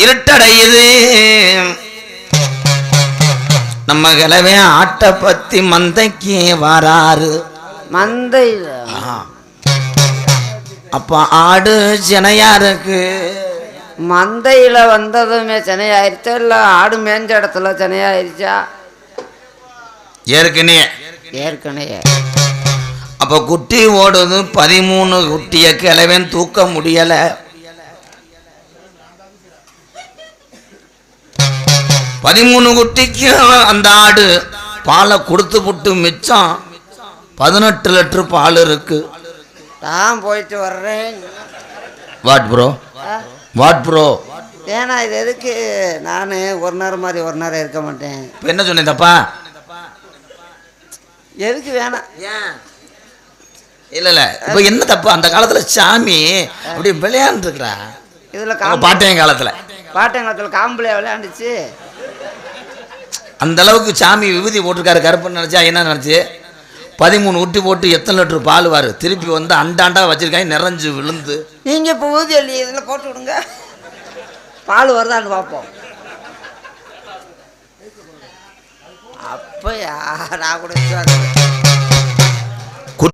இருட்டடையுது. நம்ம கிழவே ஆட்டை பத்தி மந்தைக்கு வராரு. மந்தையில்? ஆஹா. அப்ப ஆடு சினையா இருக்கு மந்தையில் வந்ததுமே சென்னையாயிருச்சா இல்லை ஆடு மேய்ஞ்ச இடத்துல சென்னையாயிருச்சா ஏற்கனவே. ஏற்கனவே. அப்ப குட்டி ஓடுது பதிமூணு குட்டிய கிழவன் தூக்க முடியல. பதிமூணு குட்டிக்கு அந்த ஆடு பாலை கொடுத்து புட்டு மிச்சம் பதினெட்டு லிட்டர் பால் இருக்கு. நான் போயிட்டு வர்றேன். What bro? What bro? ஏன்னா இது எதுக்கு? நான் ஒரு நேரம் மாதிரி ஒரு நேரம் இருக்க மாட்டேன். இப்போ என்ன சொன்னேன் தப்பா எதுக்கு வேணாம் இல்ல இல்ல. இப்போ என்ன தப்பு? அந்த காலத்துல சாமி அப்படி விளையாண்டுருக்குறா. இதில் பாட்டையன் காலத்துல. பாட்டங்கத்தில் காம்புலையா விளையாண்டுச்சு? அந்த அளவுக்கு சாமி விபூதி போட்டிருக்காரு கருப்புன்னு நினச்சா என்ன நினச்சி? பதிமூணு ஊட்டி போட்டு எத்தனை லிட்டர் பால் வாரு? திருப்பி வந்து அண்டாண்டா வச்சிருக்காங்க நிறைஞ்சு விழுந்து. நீங்கள் இப்போ ஊதி அள்ளி இதில் போட்டு விடுங்க. பால் வருதான்னு பார்ப்போம். அப்போ யாரா கூட